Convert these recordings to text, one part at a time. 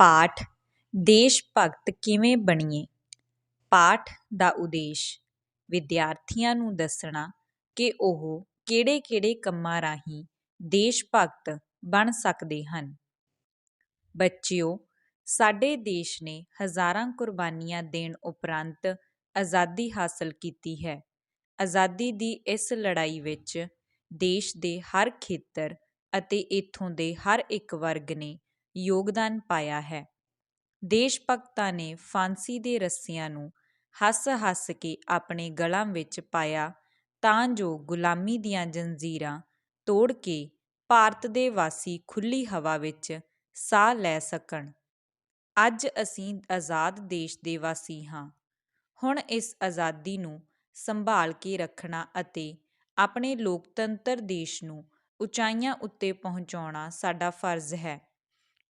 ਪਾਠ, ਦੇਸ਼ ਭਗਤ ਕਿਵੇਂ ਬਣੀਏ? ਪਾਠ ਦਾ ਉਦੇਸ਼ ਵਿਦਿਆਰਥੀਆਂ ਨੂੰ ਦੱਸਣਾ ਕਿ ਉਹ ਕਿਹੜੇ ਕਿਹੜੇ ਕੰਮਾਂ ਰਾਹੀਂ ਦੇਸ਼ ਭਗਤ ਬਣ ਸਕਦੇ ਹਨ। ਬੱਚਿਓ, ਸਾਡੇ ਦੇਸ਼ ਨੇ ਹਜ਼ਾਰਾਂ ਕੁਰਬਾਨੀਆਂ ਦੇਣ ਉਪਰੰਤ ਆਜ਼ਾਦੀ ਹਾਸਲ ਕੀਤੀ ਹੈ। ਆਜ਼ਾਦੀ ਦੀ ਇਸ ਲੜਾਈ ਵਿੱਚ ਦੇਸ਼ ਦੇ ਹਰ ਖੇਤਰ ਅਤੇ ਇੱਥੋਂ ਦੇ ਹਰ ਇੱਕ ਵਰਗ ਨੇ ਯੋਗਦਾਨ ਪਾਇਆ ਹੈ। ਦੇਸ਼ ਭਗਤਾਂ ਨੇ ਫਾਂਸੀ ਦੇ ਰੱਸਿਆਂ ਨੂੰ ਹੱਸ-ਹੱਸ ਕੇ ਆਪਣੇ ਗਲਾਂ ਵਿੱਚ ਪਾਇਆ, ਤਾਂ ਜੋ ਗੁਲਾਮੀ ਦੀਆਂ ਜੰਜੀਰਾਂ ਤੋੜ ਕੇ ਭਾਰਤ ਦੇ ਵਾਸੀ ਖੁੱਲ੍ਹੀ ਹਵਾ ਵਿੱਚ ਸਾਹ ਲੈ ਸਕਣ। ਅੱਜ ਅਸੀਂ ਆਜ਼ਾਦ ਦੇਸ਼ ਦੇ ਵਾਸੀ ਹਾਂ। ਹੁਣ ਇਸ ਆਜ਼ਾਦੀ ਨੂੰ ਸੰਭਾਲ ਕੇ ਰੱਖਣਾ ਅਤੇ ਆਪਣੇ ਲੋਕਤੰਤਰ ਦੇਸ਼ ਨੂੰ ਉਚਾਈਆਂ ਉੱਤੇ ਪਹੁੰਚਾਉਣਾ ਸਾਡਾ ਫਰਜ਼ ਹੈ।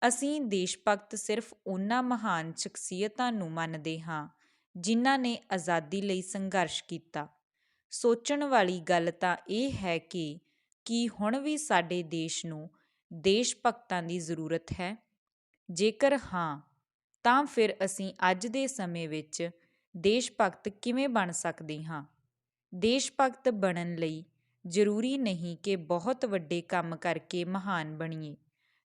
ਅਸੀਂ ਦੇਸ਼ ਭਗਤ ਸਿਰਫ ਉਹਨਾਂ ਮਹਾਨ ਸ਼ਖਸੀਅਤਾਂ ਨੂੰ ਮੰਨਦੇ ਹਾਂ, ਜਿਨ੍ਹਾਂ ਨੇ ਆਜ਼ਾਦੀ ਲਈ ਸੰਘਰਸ਼ ਕੀਤਾ। ਸੋਚਣ ਵਾਲੀ ਗੱਲ ਤਾਂ ਇਹ ਹੈ ਕਿ, ਕੀ ਹੁਣ ਵੀ ਸਾਡੇ ਦੇਸ਼ ਨੂੰ ਦੇਸ਼ ਭਗਤਾਂ ਦੀ ਜ਼ਰੂਰਤ ਹੈ? ਜੇਕਰ ਹਾਂ, ਤਾਂ ਫਿਰ ਅਸੀਂ ਅੱਜ ਦੇ ਸਮੇਂ ਵਿੱਚ ਦੇਸ਼ ਭਗਤ ਕਿਵੇਂ ਬਣ ਸਕਦੇ ਹਾਂ? ਦੇਸ਼ ਭਗਤ ਬਣਨ ਲਈ ਜ਼ਰੂਰੀ ਨਹੀਂ ਕਿ ਬਹੁਤ ਵੱਡੇ ਕੰਮ ਕਰਕੇ ਮਹਾਨ ਬਣੀਏ।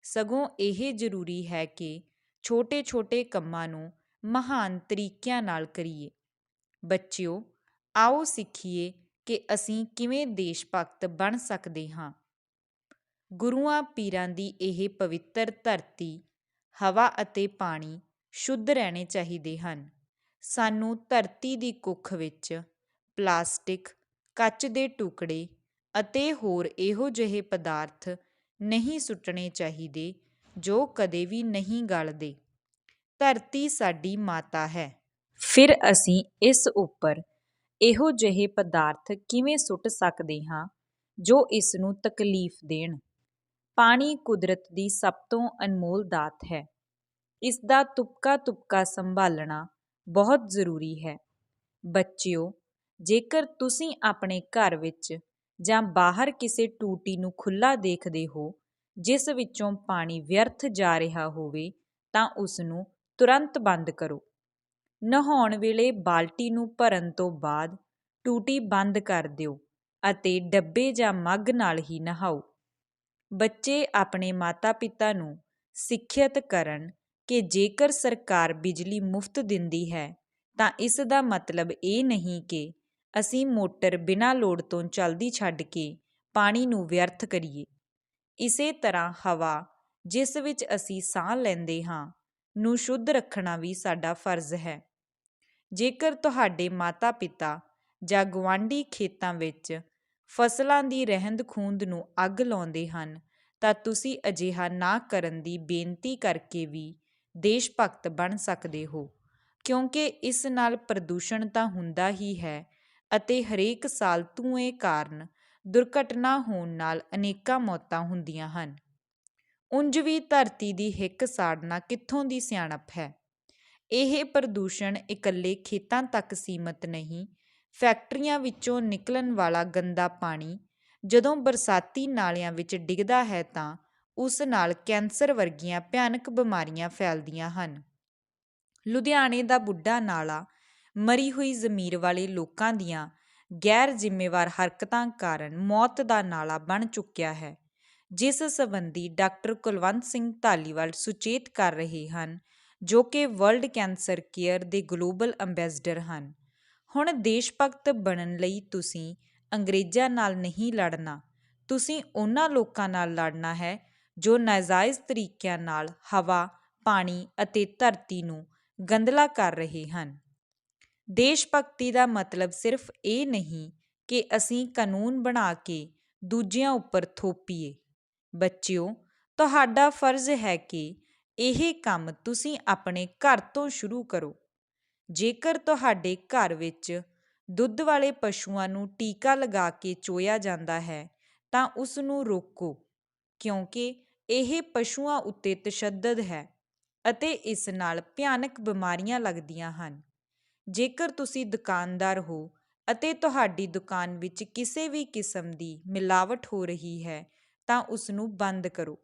ਸਗੋਂ ਇਹ ਜ਼ਰੂਰੀ ਹੈ ਕਿ ਛੋਟੇ-ਛੋਟੇ ਕੰਮਾਂ ਨੂੰ ਮਹਾਨ ਤਰੀਕਿਆਂ ਨਾਲ ਕਰੀਏ। ਬੱਚਿਓ, ਆਓ ਸਿੱਖੀਏ ਕਿ ਅਸੀਂ ਕਿਵੇਂ ਦੇਸ਼ ਭਗਤ ਬਣ ਸਕਦੇ ਹਾਂ। ਗੁਰੂਆਂ ਪੀਰਾਂ ਦੀ ਇਹ ਪਵਿੱਤਰ ਧਰਤੀ, ਹਵਾ ਅਤੇ ਪਾਣੀ ਸ਼ੁੱਧ ਰਹਿਣੇ ਚਾਹੀਦੇ ਹਨ। ਸਾਨੂੰ ਧਰਤੀ ਦੀ ਕੁੱਖ ਵਿੱਚ ਪਲਾਸਟਿਕ, ਕੱਚ ਦੇ ਟੁਕੜੇ ਅਤੇ ਹੋਰ ਇਹੋ ਜਿਹੇ ਪਦਾਰਥ ਨਹੀਂ ਸੁੱਟਣੇ ਚਾਹੀਦੇ, ਜੋ ਕਦੇ ਵੀ ਨਹੀਂ ਗਲਦੇ। ਧਰਤੀ ਸਾਡੀ ਮਾਤਾ ਹੈ। ਫਿਰ ਅਸੀਂ ਇਸ ਉੱਪਰ ਇਹੋ ਜਿਹੇ ਪਦਾਰਥ ਕਿਵੇਂ ਸੁੱਟ ਸਕਦੇ ਹਾਂ, ਜੋ ਇਸ ਨੂੰ ਤਕਲੀਫ ਦੇਣ? ਪਾਣੀ ਕੁਦਰਤ ਦੀ ਸਭ ਤੋਂ ਅਨਮੋਲ ਦਾਤ ਹੈ। ਇਸ ਦਾ ਤੁਪਕਾ ਤੁਪਕਾ ਸੰਭਾਲਣਾ ਬਹੁਤ ਜ਼ਰੂਰੀ ਹੈ। ਬੱਚਿਓ, ਜੇਕਰ ਤੁਸੀਂ ਆਪਣੇ ਘਰ ਵਿੱਚ ਜਾਂ ਬਾਹਰ ਕਿਸੇ ਟੂਟੀ ਨੂੰ ਖੁੱਲ੍ਹਾ ਦੇਖਦੇ ਹੋ, ਜਿਸ ਵਿੱਚੋਂ ਪਾਣੀ ਵਿਅਰਥ ਜਾ ਰਿਹਾ ਹੋਵੇ, ਤਾਂ ਉਸ ਨੂੰ ਤੁਰੰਤ ਬੰਦ ਕਰੋ। ਨਹਾਉਣ ਵੇਲੇ ਬਾਲਟੀ ਨੂੰ ਭਰਨ ਤੋਂ ਬਾਅਦ ਟੂਟੀ ਬੰਦ ਕਰ ਦਿਓ ਅਤੇ ਡੱਬੇ ਜਾਂ ਮੱਗ ਨਾਲ ਹੀ ਨਹਾਓ। ਬੱਚੇ ਆਪਣੇ ਮਾਤਾ-ਪਿਤਾ ਨੂੰ ਸਿੱਖਿਅਤ ਕਰਨ ਕਿ ਜੇਕਰ ਸਰਕਾਰ ਬਿਜਲੀ ਮੁਫਤ ਦਿੰਦੀ ਹੈ, ਤਾਂ ਇਸ ਦਾ ਮਤਲਬ ਇਹ ਨਹੀਂ ਕਿ ਅਸੀਂ ਮੋਟਰ ਬਿਨਾਂ ਲੋੜ ਤੋਂ ਚੱਲਦੀ ਛੱਡ ਕੇ ਪਾਣੀ ਨੂੰ ਵਿਅਰਥ ਕਰੀਏ। ਇਸੇ ਤਰ੍ਹਾਂ ਹਵਾ, ਜਿਸ ਵਿੱਚ ਅਸੀਂ ਸਾਹ ਲੈਂਦੇ ਹਾਂ, ਨੂੰ ਸ਼ੁੱਧ ਰੱਖਣਾ ਵੀ ਸਾਡਾ ਫਰਜ਼ ਹੈ। ਜੇਕਰ ਤੁਹਾਡੇ ਮਾਤਾ-ਪਿਤਾ ਜਾਂ ਗੁਆਂਢੀ ਖੇਤਾਂ ਵਿੱਚ ਫਸਲਾਂ ਦੀ ਰਹਿੰਦ ਖੂੰਦ ਨੂੰ ਅੱਗ ਲਾਉਂਦੇ ਹਨ, ਤਾਂ ਤੁਸੀਂ ਅਜਿਹਾ ਨਾ ਕਰਨ ਦੀ ਬੇਨਤੀ ਕਰਕੇ ਵੀ ਦੇਸ਼ ਭਗਤ ਬਣ ਸਕਦੇ ਹੋ, ਕਿਉਂਕਿ ਇਸ ਨਾਲ ਪ੍ਰਦੂਸ਼ਣ ਤਾਂ ਹੁੰਦਾ ਹੀ ਹੈ ਅਤੇ ਹਰੇਕ ਸਾਲ ਧੂੰਏ ਕਾਰਨ ਦੁਰਘਟਨਾ ਹੋਣ ਨਾਲ ਅਨੇਕਾਂ ਮੌਤਾਂ ਹੁੰਦੀਆਂ ਹਨ। ਉਂਝ ਵੀ ਧਰਤੀ ਦੀ ਹਿੱਕ ਸਾੜਨਾ ਕਿੱਥੋਂ ਦੀ ਸਿਆਣਪ ਹੈ? ਇਹ ਪ੍ਰਦੂਸ਼ਣ ਇਕੱਲੇ ਖੇਤਾਂ ਤੱਕ ਸੀਮਤ ਨਹੀਂ, ਫੈਕਟਰੀਆਂ ਵਿੱਚੋਂ ਨਿਕਲਣ ਵਾਲਾ ਗੰਦਾ ਪਾਣੀ ਜਦੋਂ ਬਰਸਾਤੀ ਨਾਲਿਆਂ ਵਿੱਚ ਡਿੱਗਦਾ ਹੈ ਤਾਂ ਉਸ ਨਾਲ ਕੈਂਸਰ ਵਰਗੀਆਂ ਭਿਆਨਕ ਬਿਮਾਰੀਆਂ ਫੈਲਦੀਆਂ ਹਨ। ਲੁਧਿਆਣੇ ਦਾ ਬੁੱਢਾ ਨਾਲਾ ਮਰੀ ਹੋਈ ਜ਼ਮੀਰ ਵਾਲੇ ਲੋਕਾਂ ਦੀਆਂ ਗੈਰ ਜ਼ਿੰਮੇਵਾਰ ਹਰਕਤਾਂ ਕਾਰਨ ਮੌਤ ਦਾ ਨਾਲਾ ਬਣ ਚੁੱਕਿਆ ਹੈ, ਜਿਸ ਸੰਬੰਧੀ ਡਾਕਟਰ ਕੁਲਵੰਤ ਸਿੰਘ ਧਾਲੀਵਾਲ ਸੁਚੇਤ ਕਰ ਰਹੇ ਹਨ, ਜੋ ਕਿ ਵਰਲਡ ਕੈਂਸਰ ਕੇਅਰ ਦੇ ਗਲੋਬਲ ਅੰਬੈਸਡਰ ਹਨ। ਹੁਣ ਦੇਸ਼ ਭਗਤ ਬਣਨ ਲਈ ਤੁਸੀਂ ਅੰਗਰੇਜ਼ਾਂ ਨਾਲ ਨਹੀਂ ਲੜਨਾ, ਤੁਸੀਂ ਉਹਨਾਂ ਲੋਕਾਂ ਨਾਲ ਲੜਨਾ ਹੈ ਜੋ ਨਾਜਾਇਜ਼ ਤਰੀਕਿਆਂ ਨਾਲ ਹਵਾ, ਪਾਣੀ ਅਤੇ ਧਰਤੀ ਨੂੰ ਗੰਦਲਾ ਕਰ ਰਹੇ ਹਨ। ਦੇਸ਼ ਭਗਤੀ ਦਾ ਮਤਲਬ ਸਿਰਫ ਇਹ ਨਹੀਂ ਕਿ ਅਸੀਂ ਕਾਨੂੰਨ ਬਣਾ ਕੇ ਦੂਜਿਆਂ ਉੱਪਰ ਥੋਪੀਏ। ਬੱਚਿਓ, ਤੁਹਾਡਾ ਫਰਜ਼ ਹੈ ਕਿ ਇਹ ਕੰਮ ਤੁਸੀਂ ਆਪਣੇ ਘਰ ਤੋਂ ਸ਼ੁਰੂ ਕਰੋ। ਜੇਕਰ ਤੁਹਾਡੇ ਘਰ ਵਿੱਚ ਦੁੱਧ ਵਾਲੇ ਪਸ਼ੂਆਂ ਨੂੰ ਟੀਕਾ ਲਗਾ ਕੇ ਚੋਇਆ ਜਾਂਦਾ ਹੈ, ਤਾਂ ਉਸ ਨੂੰ ਰੋਕੋ, ਕਿਉਂਕਿ ਇਹ ਪਸ਼ੂਆਂ ਉੱਤੇ ਤਸ਼ੱਦਦ ਹੈ ਅਤੇ ਇਸ ਨਾਲ ਭਿਆਨਕ ਬਿਮਾਰੀਆਂ ਲੱਗਦੀਆਂ ਹਨ। ਜੇਕਰ ਤੁਸੀਂ ਦੁਕਾਨਦਾਰ ਹੋ ਅਤੇ ਤੁਹਾਡੀ ਦੁਕਾਨ ਵਿੱਚ ਕਿਸੇ ਵੀ ਕਿਸਮ ਦੀ ਮਿਲਾਵਟ ਹੋ ਰਹੀ ਹੈ, ਤਾਂ ਉਸ ਨੂੰ ਬੰਦ ਕਰੋ।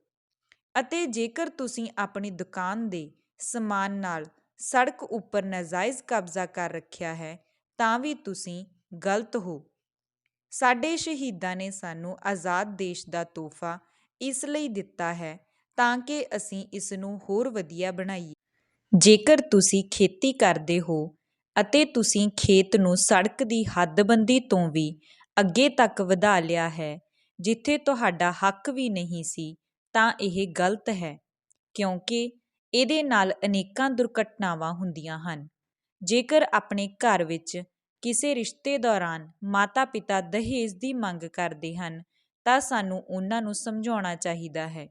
ਅਤੇ ਜੇਕਰ ਤੁਸੀਂ ਆਪਣੀ ਦੁਕਾਨ ਦੇ ਸਮਾਨ ਨਾਲ ਸੜਕ ਉੱਪਰ ਨਾਜਾਇਜ਼ ਕਬਜ਼ਾ ਕਰ ਰੱਖਿਆ ਹੈ, ਤਾਂ ਵੀ ਤੁਸੀਂ ਗਲਤ ਹੋ। ਸਾਡੇ ਸ਼ਹੀਦਾਂ ਨੇ ਸਾਨੂੰ ਆਜ਼ਾਦ ਦੇਸ਼ ਦਾ ਤੋਹਫਾ ਇਸ ਲਈ ਦਿੱਤਾ ਹੈ ਤਾਂ ਕਿ ਅਸੀਂ ਇਸ ਨੂੰ ਹੋਰ ਵਧੀਆ ਬਣਾਈਏ। ਜੇਕਰ ਤੁਸੀਂ ਖੇਤੀ ਕਰਦੇ ਹੋ ਅਤੇ ਤੁਸੀਂ ਖੇਤ ਨੂੰ ਸੜਕ ਦੀ ਹੱਦਬੰਦੀ ਤੋਂ ਵੀ ਅੱਗੇ ਤੱਕ ਵਧਾ ਲਿਆ ਹੈ। ਜਿੱਥੇ ਤੁਹਾਡਾ ਹੱਕ ਵੀ ਨਹੀਂ ਸੀ, ਤਾਂ ਇਹ ਗਲਤ ਹੈ, ਕਿਉਂਕਿ ਇਹਦੇ ਨਾਲ ਅਨੇਕਾਂ ਦੁਰਘਟਨਾਵਾਂ ਹੁੰਦੀਆਂ ਹਨ। ਜੇਕਰ ਆਪਣੇ ਘਰ ਵਿੱਚ ਕਿਸੇ ਰਿਸ਼ਤੇ ਦੌਰਾਨ ਮਾਤਾ ਪਿਤਾ ਦਹੇਜ ਦੀ ਮੰਗ ਕਰਦੇ ਹਨ, ਤਾਂ ਸਾਨੂੰ ਉਹਨਾਂ ਨੂੰ ਸਮਝਾਉਣਾ ਚਾਹੀਦਾ ਹੈ।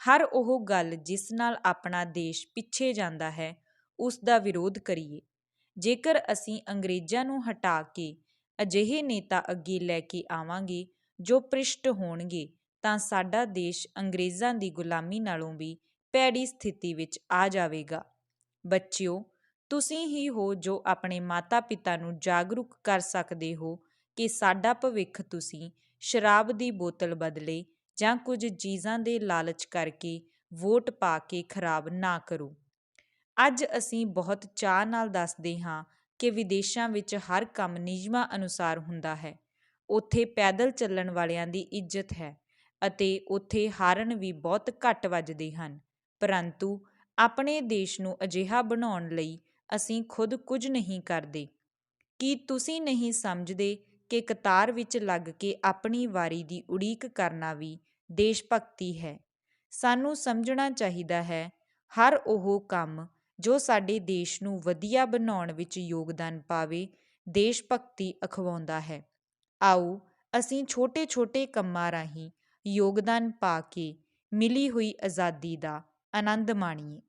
ਹਰ ਉਹ ਗੱਲ ਜਿਸ ਨਾਲ ਆਪਣਾ ਦੇਸ਼ ਪਿੱਛੇ ਜਾਂਦਾ ਹੈ, ਉਸ ਦਾ ਵਿਰੋਧ ਕਰੀਏ। ਜੇਕਰ ਅਸੀਂ ਅੰਗਰੇਜ਼ਾਂ ਨੂੰ ਹਟਾ ਕੇ ਅਜਿਹੇ ਨੇਤਾ ਅੱਗੇ ਲੈ ਕੇ ਆਵਾਂਗੇ ਜੋ ਭ੍ਰਿਸ਼ਟ ਹੋਣਗੇ, ਤਾਂ ਸਾਡਾ ਦੇਸ਼ ਅੰਗਰੇਜ਼ਾਂ ਦੀ ਗੁਲਾਮੀ ਨਾਲੋਂ ਵੀ ਭੈੜੀ ਸਥਿਤੀ ਵਿੱਚ ਆ ਜਾਵੇਗਾ। ਬੱਚਿਓ, ਤੁਸੀਂ ਹੀ ਹੋ ਜੋ ਆਪਣੇ ਮਾਤਾ ਪਿਤਾ ਨੂੰ ਜਾਗਰੂਕ ਕਰ ਸਕਦੇ ਹੋ ਕਿ ਸਾਡਾ ਭਵਿੱਖ ਤੁਸੀਂ ਸ਼ਰਾਬ ਦੀ ਬੋਤਲ ਬਦਲੇ ਜਾਂ ਕੁਝ ਚੀਜ਼ਾਂ ਦੇ ਲਾਲਚ ਕਰਕੇ ਵੋਟ ਪਾ ਕੇ ਖਰਾਬ ਨਾ ਕਰੋ। ਅੱਜ ਅਸੀਂ ਬਹੁਤ ਚਾਅ ਨਾਲ ਦੱਸਦੇ ਹਾਂ ਕਿ ਵਿਦੇਸ਼ਾਂ ਵਿੱਚ ਹਰ ਕੰਮ ਨਿਯਮਾਂ ਅਨੁਸਾਰ ਹੁੰਦਾ ਹੈ। ਉੱਥੇ ਪੈਦਲ ਚੱਲਣ ਵਾਲਿਆਂ ਦੀ ਇੱਜ਼ਤ ਹੈ ਅਤੇ ਉੱਥੇ ਹਾਰਨ ਵੀ ਬਹੁਤ ਘੱਟ ਵੱਜਦੇ ਹਨ। ਪਰੰਤੂ ਆਪਣੇ ਦੇਸ਼ ਨੂੰ ਅਜਿਹਾ ਬਣਾਉਣ ਲਈ ਅਸੀਂ ਖੁਦ ਕੁਝ ਨਹੀਂ ਕਰਦੇ। ਕੀ ਤੁਸੀਂ ਨਹੀਂ ਸਮਝਦੇ ਕਿ ਕਤਾਰ ਵਿੱਚ ਲੱਗ ਕੇ ਆਪਣੀ ਵਾਰੀ ਦੀ ਉਡੀਕ ਕਰਨਾ ਵੀ ਦੇਸ਼ ਭਗਤੀ ਹੈ? ਸਾਨੂੰ ਸਮਝਣਾ ਚਾਹੀਦਾ ਹੈ, ਹਰ ਉਹ ਕੰਮ ਜੋ ਸਾਡੇ ਦੇਸ਼ ਨੂੰ ਵਧੀਆ ਬਣਾਉਣ ਵਿੱਚ ਯੋਗਦਾਨ ਪਾਵੇ, ਦੇਸ਼ ਭਗਤੀ ਅਖਵਾਉਂਦਾ ਹੈ। ਆਓ, ਅਸੀਂ ਛੋਟੇ-ਛੋਟੇ ਕੰਮਾਂ ਰਾਹੀਂ ਯੋਗਦਾਨ ਪਾ ਕੇ ਮਿਲੀ ਹੋਈ ਆਜ਼ਾਦੀ ਦਾ ਆਨੰਦ ਮਾਣੀਏ।